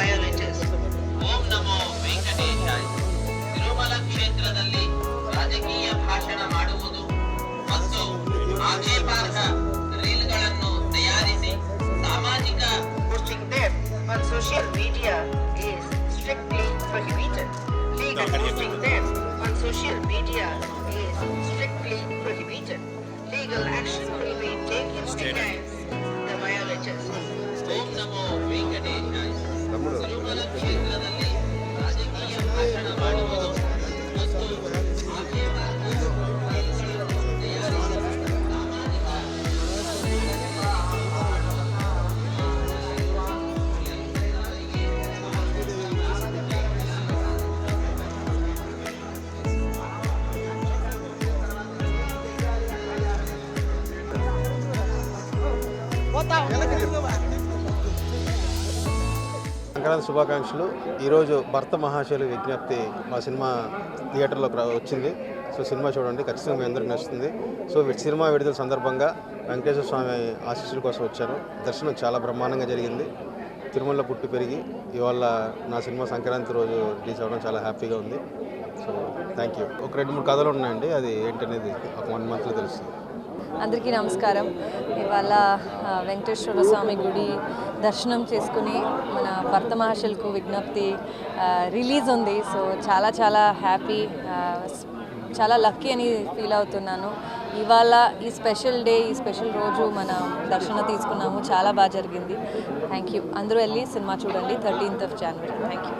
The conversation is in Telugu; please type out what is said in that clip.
ಆಯನೆಟಿಸ್ ಓಂ ನಮೋ ವೆಂಕಟೇಶಾಯ. ಶ್ರೀಮಲ ಕ್ಷೇತ್ರದಲ್ಲಿ ರಾಜಕೀಯ ಭಾಷಣ ಮಾಡುವುದು ಮತ್ತು ಆಜೇ ಪಾರ್ಕ ರೀಲ್ಗಳನ್ನು ತಯಾರಿಸಿ ಸಾಮಾಜಿಕ ಮಾರ್ಕೆಟಿಂಗ್ ದೆಪ್ ಮತ್ತು social media is strictly prohibited legal prohibited ಮತ್ತು social media is strictly Sankranti శుభాకాంక్షలు. ఈరోజు భర్త మహాశయులు విజ్ఞప్తి మా సినిమా థియేటర్లో వచ్చింది. సో సినిమా చూడండి ఖచ్చితంగా మీ అందరికి నచ్చుతుంది. సో సినిమా విడుదల సందర్భంగా వెంకటేశ్వర స్వామి ఆశీస్సుల కోసం వచ్చాను దర్శనం చాలా బ్రహ్మాండంగా జరిగింది. తిరుమలలో పుట్టి పెరిగి ఇవాళ నా సినిమా సంక్రాంతి రోజు రిలీజ్ అవ్వడం చాలా హ్యాపీగా ఉంది. థ్యాంక్ యూ ఒక రెండు మూడు కథలు ఉన్నాయండి. అది ఏంటనేది ఒక వన్ మంత్లో తెలుస్తుంది. అందరికీ నమస్కారం. ఇవాళ వెంకటేశ్వర స్వామి గుడి దర్శనం చేసుకుని మన భర్త మహర్షులకు విజ్ఞప్తి రిలీజ్ ఉంది. సో చాలా చాలా హ్యాపీ చాలా లక్కీ అని ఫీల్ అవుతున్నాను. ఇవాళ ఈ స్పెషల్ డే ఈ స్పెషల్ రోజు మన దర్శనం తీసుకున్నాము. చాలా బాగా జరిగింది. థ్యాంక్ యూ అందరూ వెళ్ళి సినిమా చూడండి. Thirteenth of January thank you